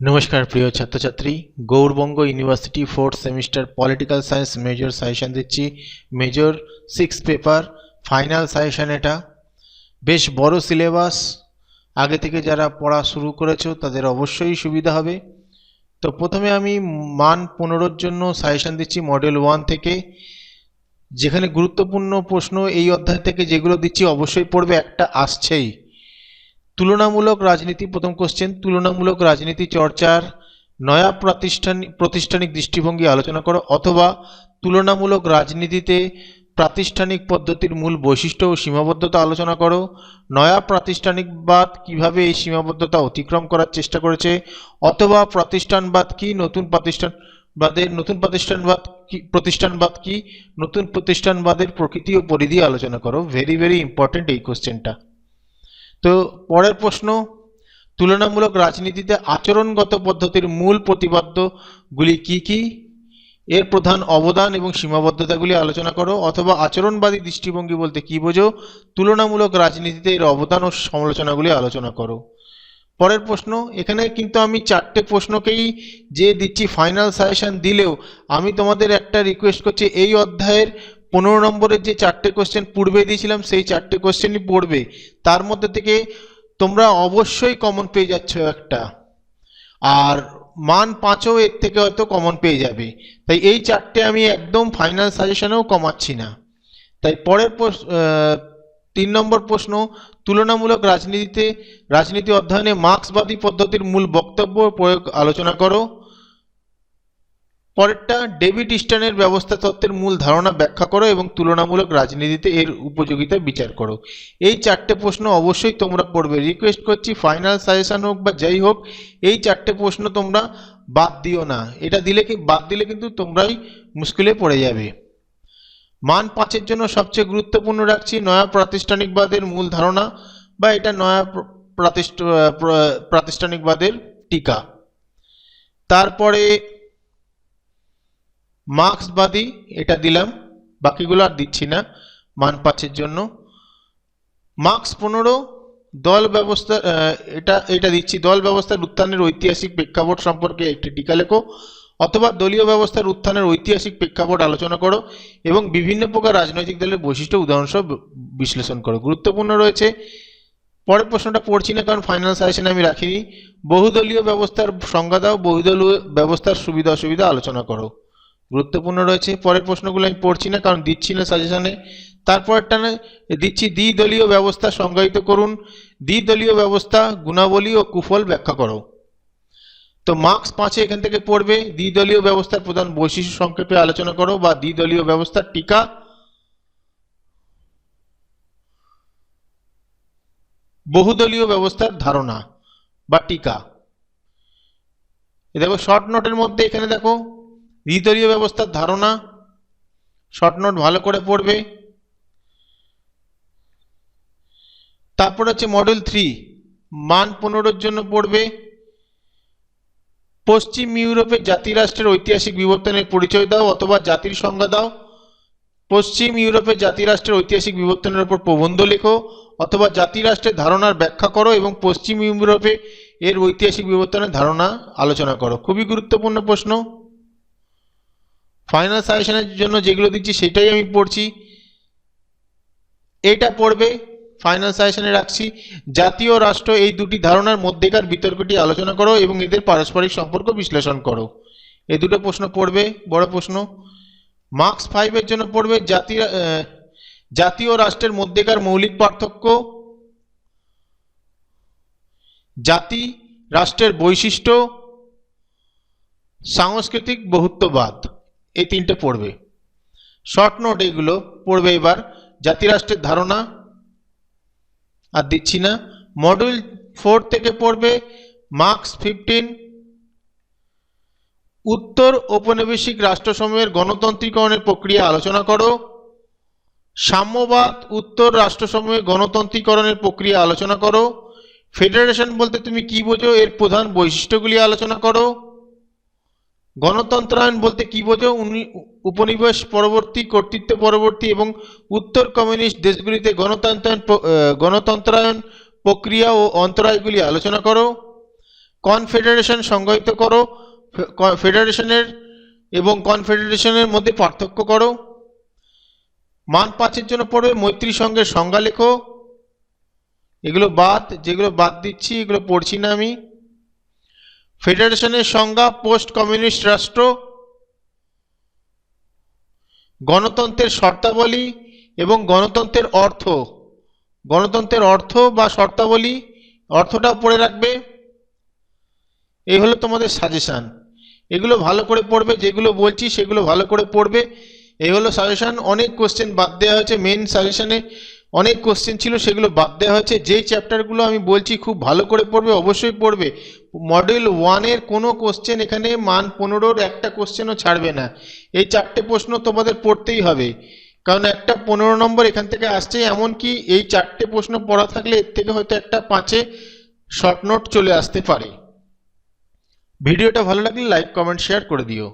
নমস্কার, প্রিয় ছাত্রছাত্রী। Gourbanga university fourth semester political science major suggestion দিচ্ছি। Major six paper final suggestion এটা। বেশ বড় সিলেবাস আগে থেকে যারা পড়া শুরু করেছ, তাদের অবশ্যই সুবিধা হবে। তো প্রথমে আমি মান পনেরোর জন্য সাজেশন দিচ্ছি মডেল ওয়ান থেকে। যেখানে গুরুত্বপূর্ণ প্রশ্ন এই অধ্যায় থেকে যেগুলো দিচ্ছি, অবশ্যই পড়বে। একটা আসছেই। তুলনামূলক রাজনীতি, প্রথম কোশ্চেন তুলনামূলক রাজনীতি চর্চার নয়া প্রাতিষ্ঠানিক প্রতিষ্ঠানিক দৃষ্টিভঙ্গি আলোচনা করো, অথবা তুলনামূলক রাজনীতিতে প্রাতিষ্ঠানিক পদ্ধতির মূল বৈশিষ্ট্য ও সীমাবদ্ধতা আলোচনা করো, নয়া প্রাতিষ্ঠানিকবাদ কীভাবে এই সীমাবদ্ধতা অতিক্রম করার চেষ্টা করেছে, অথবা প্রতিষ্ঠানবাদ কি, নতুন প্রতিষ্ঠানবাদের নতুন প্রতিষ্ঠানবাদ কি প্রতিষ্ঠানবাদ কি, নতুন প্রতিষ্ঠানবাদের প্রকৃতি ও পরিধি আলোচনা করো ভেরি ভেরি ইম্পর্টেন্ট এই কোশ্চেনটা তো পরের প্রশ্ন, তুলনামূলক রাজনীতিতে আচরণগত পদ্ধতির মূল প্রতিপাদ্যগুলি কি কি? এর প্রধান অবদান এবং সীমাবদ্ধতাগুলি আলোচনা করো, অথবা আচরণবাদী দৃষ্টিভঙ্গি বলতে কি বোঝো? তুলনামূলক রাজনীতিতে এর অবদান ও সমালোচনাগুলি আলোচনা করো। পরের প্রশ্ন, এখানে কিন্তু আমি চারটে প্রশ্নকেই যে দিচ্ছি ফাইনাল সাজেশন দিলেও আমি তোমাদের একটা রিকোয়েস্ট করছি, এই অধ্যায়ের পনেরো নম্বরের যে চারটে কোশ্চেন পূর্বে দিয়েছিলাম, সেই চারটে কোশ্চেনই পড়বে। তার মধ্যে থেকে তোমরা অবশ্যই কমন পেয়ে যাচ্ছ একটা। আর মান পাঁচও এর থেকে হয়তো কমন পেয়ে যাবে। তাই এই চারটে আমি একদম ফাইনাল সাজেশনেও কমাচ্ছি না। তাই পরের তিন নম্বর প্রশ্ন, তুলনামূলক রাজনীতিতে, রাজনীতি অধ্যয়নে মার্ক্সবাদী পদ্ধতির মূল বক্তব্য প্রয়োগ আলোচনা করো। পরেরটা, ডেভিড ইস্টানের ব্যবস্থা তত্ত্বের মূল ধারণা ব্যাখ্যা করো এবং তুলনামূলক রাজনীতিতে এর উপযোগিতা বিচার করো। এই চারটে প্রশ্ন অবশ্যই তোমরা করবে রিকোয়েস্ট করছি, ফাইনাল সাজেশন হোক বা যাই হোক, এই চারটে প্রশ্ন তোমরা বাদ দিও না। এটা দিলে কি, বাদ দিলে কিন্তু তোমরাই মুশকিলে পড়ে যাবে। মান পাঁচের জন্য সবচেয়ে গুরুত্বপূর্ণ রাখছি, নয়া প্রাতিষ্ঠানিকবাদের মূল ধারণা বা এটা নয়া প্রাতিষ্ঠ প্রাতিষ্ঠানিকবাদের টিকা। তারপরে মার্ক্সবাদী এটা দিলাম। বাকিগুলো আর দিচ্ছি না। মান পাঁচের জন্য। মার্ক্স পনেরো, দল ব্যবস্থা এটা এটা দিচ্ছি। দল ব্যবস্থার উত্থানের ঐতিহাসিক প্রেক্ষাপট সম্পর্কে একটি টিকা লেখো। অথবা দলীয় ব্যবস্থার উত্থানের ঐতিহাসিক প্রেক্ষাপট আলোচনা করো এবং বিভিন্ন প্রকার রাজনৈতিক দলের বৈশিষ্ট্য উদাহরণসহ বিশ্লেষণ করো। গুরুত্বপূর্ণ রয়েছে। পরের প্রশ্নটা পড়ছি না, কারণ ফাইনাল সাজেশনে আমি রাখিনি। বহুদলীয় ব্যবস্থার সংজ্ঞা দাও। বহুদলীয় ব্যবস্থার সুবিধা অসুবিধা আলোচনা করো। গুরুত্বপূর্ণ রয়েছে। পরের প্রশ্নগুলো আমি পড়ছি না, কারণ দিচ্ছি না সাজেশনে। তারপরটা দিচ্ছি দ্বিদলীয় ব্যবস্থা সংজ্ঞায়িত করুন। দ্বিদলীয় ব্যবস্থা, গুণাবলী ও কুফল ব্যাখ্যা করো। তো মার্কস পাঁচে এখান থেকে পড়বে। দ্বিদলীয় ব্যবস্থার প্রধান বৈশিষ্ট্য সংক্ষেপে আলোচনা করো, বা দ্বিদলীয় ব্যবস্থার টিকা। বহুদলীয় ব্যবস্থার ধারণা বা টিকা। দেখো শর্ট নোটের মধ্যে এখানে দেখো দ্বিদলীয় ব্যবস্থার ধারণা শর্ট নোট ভালো করে পড়বে। তারপর হচ্ছে মডেল থ্রি মান পনেরোর জন্য পড়বে। পশ্চিম ইউরোপের জাতিরাষ্ট্রের ঐতিহাসিক বিবর্তনের পরিচয় দাও অথবা জাতির সংজ্ঞা দাও। পশ্চিম ইউরোপের জাতিরাষ্ট্রের ঐতিহাসিক বিবর্তনের উপর প্রবন্ধ লেখো অথবা জাতিরাষ্ট্রের ধারণার ব্যাখ্যা করো এবং পশ্চিম ইউরোপে এর ঐতিহাসিক বিবর্তনের ধারণা আলোচনা করো। খুবই গুরুত্বপূর্ণ প্রশ্ন। ফাইনাল সাজেশনের জন্য যেগুলো দিচ্ছি সেটাই আমি পড়ছি। এটা পড়বে ফাইনাল সাজেশনে রাখছি, জাতীয় রাষ্ট্র এই দুটি ধারণার মধ্যেকার বিতর্কটি আলোচনা করো এবং এদের পারস্পরিক সম্পর্ক বিশ্লেষণ করো। এই দুটো প্রশ্ন পড়বে, বড় প্রশ্ন। মার্কস ফাইভের জন্য পড়বে জাতি জাতীয় রাষ্ট্রের মধ্যেকার মৌলিক পার্থক্য। জাতি রাষ্ট্রের বৈশিষ্ট্য। সাংস্কৃতিক বহুত্ববাদ। এই তিনটে পড়বে। শর্ট নোট এগুলো পড়বে এবার। জাতিরাষ্ট্রের ধারণা, আর দিচ্ছি না। মডিউল ফোর থেকে পড়বে মার্কস ফিফটিন উত্তর ঔপনিবেশিক রাষ্ট্রসমূহের গণতান্ত্রিকরণের প্রক্রিয়া আলোচনা করো। সাম্যবাদ, উত্তর রাষ্ট্রসমূহের গণতান্ত্রিকরণের প্রক্রিয়া আলোচনা করো। ফেডারেশন বলতে তুমি কি বোঝো? এর প্রধান বৈশিষ্ট্যগুলি আলোচনা করো। গণতন্ত্রায়ন বলতে কি বোঝো? উপনিবেশ পরবর্তী, কর্তৃত্ব পরবর্তী এবং উত্তর কমিউনিস্ট দেশগুলিতে গণতন্ত্রায়ন গণতন্ত্রায়ন প্রক্রিয়া ও অন্তরায়গুলি আলোচনা করো। কনফেডারেশন সংজ্ঞায়িত করো। ফেডারেশনের এবং কনফেডারেশনের মধ্যে পার্থক্য করো। মান পাঁচের জন্য পড়বে, মৈত্রী সংঘের সংজ্ঞা লেখো। এগুলো বাদ, যেগুলো বাদ দিচ্ছি, এগুলো পড়ছি না আমি। ফেডারেশনের সংজ্ঞা, পোস্ট কমিউনিস্ট রাষ্ট্র, গণতন্ত্রের শর্তাবলী এবং গণতন্ত্রের অর্থ। গণতন্ত্রের অর্থ বা শর্তাবলী, অর্থটাও পড়ে রাখবে। এই হলো তোমাদের সাজেশান এগুলো ভালো করে পড়বে, যেগুলো বলছি সেগুলো ভালো করে পড়বে। এই হলো সাজেশান অনেক কোশ্চেন বাদ দেওয়া হয়েছে। মেন সাজেশানে অনেক কোশ্চেন ছিল, সেগুলো বাদ দেওয়া হয়েছে। যেই চ্যাপ্টারগুলো আমি বলছি খুব ভালো করে পড়বে, অবশ্যই পড়বে। মডেল ওয়ানের কোনো কোশ্চেন এখানে মান পনেরোর একটা কোশ্চেনও ছাড়বে না। এই চারটে প্রশ্ন তোমাদের পড়তেই হবে। কারণ একটা পনেরো নম্বর এখান থেকে আসছে, এমনকি এই চারটে প্রশ্ন পড়া থাকলে এর থেকে হয়তো একটা পাঁচে শর্ট নোট চলে আসতে পারে। ভিডিওটা ভালো লাগলে লাইক কমেন্ট শেয়ার করে দিও।